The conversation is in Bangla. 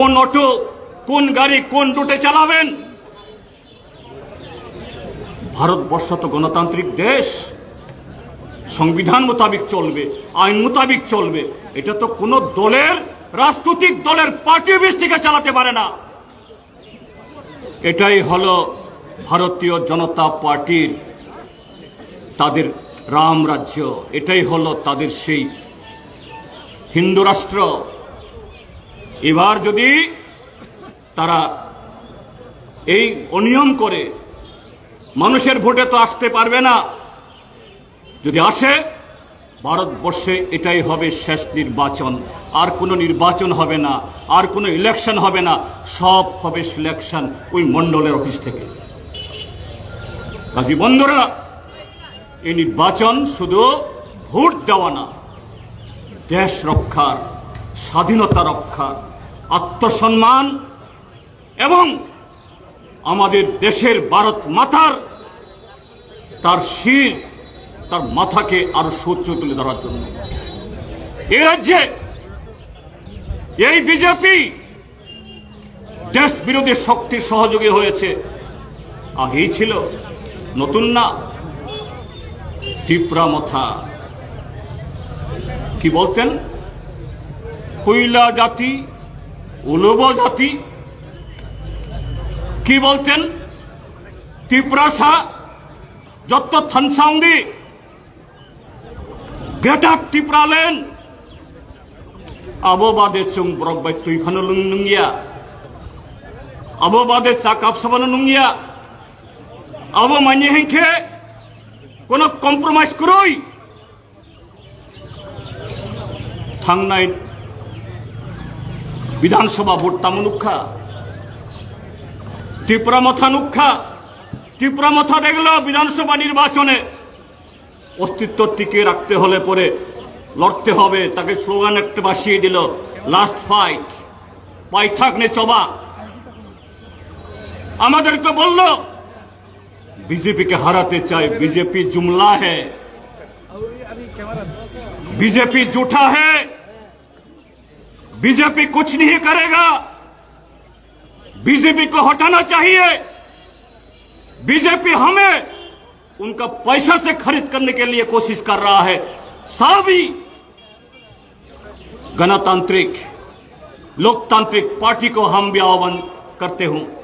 কোন অটো, কোন গাড়ি, কোন রুটে চালাবেন? ভারতবর্ষ তো গণতান্ত্রিক দেশ সংবিধান মোতাবিক চলবে, আইন মোতাবিক চলবে। এটা তো কোনো দলের, রাজনৈতিক দলের পার্টি অফিস থেকে চালাতে পারে না। এটাই হলো ভারতীয় জনতা পার্টির তাদের রাম রাজ্য। এটাই হলো তাদের সেই হিন্দু রাষ্ট্র। এবার যদি তারা এই অনিয়ম করে, মানুষের ভোটে তো আসতে পারবে না। যদি আসে, ভারতবর্ষে এটাই হবে শেষ নির্বাচন। আর কোনো নির্বাচন হবে না, আর কোনো ইলেকশন হবে না, সব হবে সিলেকশন ওই মণ্ডলের অফিস থেকে। কাজী বন্ধুরা, এই নির্বাচন শুধু ভোট দেওয়া না, দেশ রক্ষার স্বাধীনতা রক্ষা, আত্মসম্মান এবং আমাদের দেশের ভারত মাতার তার শির, তার মাথাকে আরও সূর্য তুলে ধরার জন্য। এ রাজ্যে এই বিজেপি দেশ বিরোধী শক্তির সহযোগী হয়েছে। আগেই ছিল নতুন না টিপরা মথা কি বলতেন? কইলা জাতি, উলব জাতি, কি বলতেন? টিপ্রাসা যত থানসাউন্দি গ্রেটার টিপ্রালেন আবো বাদে চুং ব্রকবাই তুই ফানো লুং নুঙ্গিয়া আবো চা কাপ সাবানো নুঙ্গিয়া, আবো মাইনে হেঁকে কোনো কম্প্রোমাইজ করই থাংনাই বিধানসভা ಬೋಟ್ ತಮ್ಮನುಖ ত্রিপুরা নুখা ত্রিপুরা মথা দেখল বিধানসভা নির্বাচনে অস্তিত্ব টিকিয়ে রাখতে হলে পরে লড়তে হবে, তাকে স্লোগান একটা বাসিয়ে দিল লাস্ট ফাইট পাইঠাক নে চবা। আমাদেরকে বলল, বিজেপিকে হারাতে চাই, বিজেপি জুমলা হ্যাঁ বিজেপি জুঠা হ্যাঁ बीजेपी कुछ नहीं करेगा। बीजेपी को हटाना चाहिए। बीजेपी हमें उनका पैसा से खरीद करने के लिए कोशिश कर रहा है। सभी गणतांत्रिक, लोकतांत्रिक पार्टी को हम भी आह्वान करते हूँ।